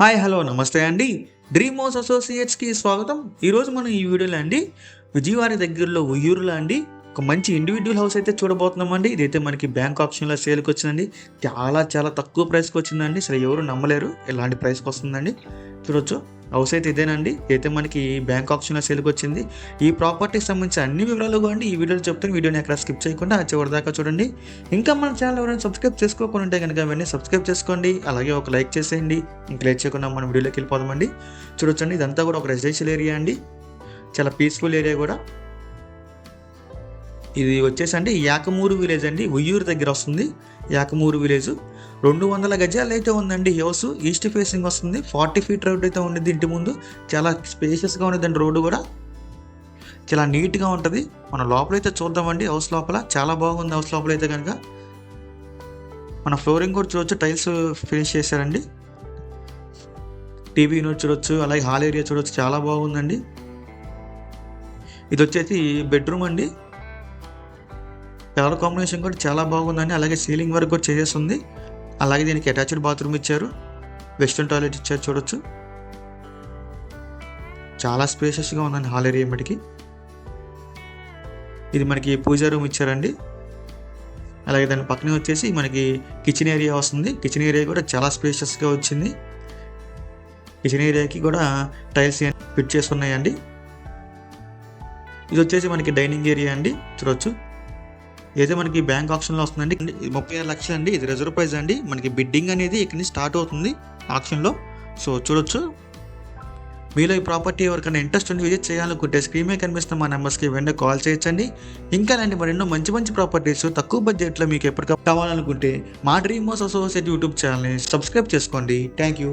Hi hello నమస్తే అండి. Dream house అసోసియేట్స్కి స్వాగతం. ఈరోజు మనం ఈ వీడియోలో అండి విజయవాడ దగ్గరలో ఉయ్యూరులో అండి ఒక మంచి ఇండివిజువల్ హౌస్ అయితే చూడబోతున్నామండి. ఇదైతే మనకి బ్యాంక్ ఆప్షన్లో సేల్కి వచ్చిందండి. చాలా చాలా తక్కువ ప్రైస్కి వచ్చిందండి. అసలు ఎవరు నమ్మలేరు. ఇలాంటి ప్రైస్కి వస్తుందండి? చూడొచ్చు. హౌస్ అయితే ఇదేనండి. అయితే మనకి బ్యాంక్ ఆప్షన్లో సేల్కి వచ్చింది. ఈ ప్రాపర్టీకి సంబంధించిన అన్ని వివరాలు కూడా ఈ వీడియోలో చెప్తాను. వీడియోని ఎక్కడ స్కిప్ చేయకుండా చివరి దాకా చూడండి. ఇంకా మన ఛానల్ ఎవరైనా సబ్స్క్రైబ్ చేసుకోకుండా ఉంటే కనుక వెంటనే సబ్స్క్రైబ్ చేసుకోండి. అలాగే ఒక లైక్ చేసేయండి. ఇంకా లైక్ చేయకుండా మన వీడియోలోకి వెళ్ళిపోదామండి. చూడొచ్చండి. ఇదంతా కూడా ఒక రెసిడెన్షియల్ ఏరియా అండి. చాలా పీస్ఫుల్ ఏరియా కూడా. ఇది వచ్చేసి అండి యాకమూరు విలేజ్ అండి ఉయ్యూరు దగ్గర వస్తుంది. యాకమూరు విలేజ్. రెండు వందల గజాలు అయితే ఉందండి హౌస్. ఈస్ట్ ఫేసింగ్ వస్తుంది. ఫార్టీ ఫీట్ రోడ్ అయితే ఉండేది ఇంటి ముందు. చాలా స్పేషియస్గా ఉండేదండి రోడ్డు కూడా. చాలా నీట్గా ఉంటుంది. మన లోపలైతే చూద్దామండి హౌస్ లోపల. చాలా బాగుంది హౌస్ లోపల అయితే కనుక. మన ఫ్లోరింగ్ కూడా చూడొచ్చు. టైల్స్ ఫినిష్ చేశారండి. టీవీ యూనిట్ చూడొచ్చు. అలాగే హాల్ ఏరియా చూడొచ్చు. చాలా బాగుందండి. ఇది వచ్చేసి బెడ్రూమ్ అండి. కలర్ కాంబినేషన్ కూడా చాలా బాగుందండి. అలాగే సీలింగ్ వర్క్ కూడా చేసేస్తుంది. అలాగే దీనికి అటాచ్డ్ బాత్రూమ్ ఇచ్చారు. వెస్ట్రన్ టాయిలెట్ ఇచ్చారు చూడొచ్చు. చాలా స్పేషియస్గా ఉందండి హాల్ ఏరియా మటుకి. ఇది మనకి పూజా రూమ్ ఇచ్చారండి. అలాగే దాని పక్కనే వచ్చేసి మనకి కిచెన్ ఏరియా వస్తుంది. కిచెన్ ఏరియా కూడా చాలా స్పేషియస్గా వచ్చింది. కిచెన్ ఏరియాకి కూడా టైల్స్ ఫిట్ చేసి ఉన్నాయండి ఇది వచ్చేసి మనకి డైనింగ్ ఏరియా అండి. చూడొచ్చు. ఏదో మనకి బ్యాంక్ ఆప్షన్లో వస్తుందండి. ముప్పై ఆరు లక్షలు అండి. ఇది రిజర్వ్ ప్రైస్ అండి. మనకి బిడ్డింగ్ అనేది ఇక్కడ నుంచి స్టార్ట్ అవుతుంది ఆప్షన్లో. సో చూడొచ్చు. మీలో ఈ ప్రాపర్టీ ఎవరికైనా ఇంట్రెస్ట్ ఉండి విజిట్ చేయాలనుకుంటే స్క్రీన్ మీద కనిపిస్తున్న మా నెంబర్స్కి వెంటనే కాల్ చేయొచ్చండి. ఇంకా అలాంటి మరెన్నో మంచి మంచి ప్రాపర్టీస్ తక్కువ బడ్జెట్లో మీకు ఎప్పటికప్పుడు కావాలనుకుంటే మా డ్రీమ్ హౌస్ అసోసియేట్ యూట్యూబ్ ఛానల్ని సబ్స్క్రైబ్ చేసుకోండి. Thank you.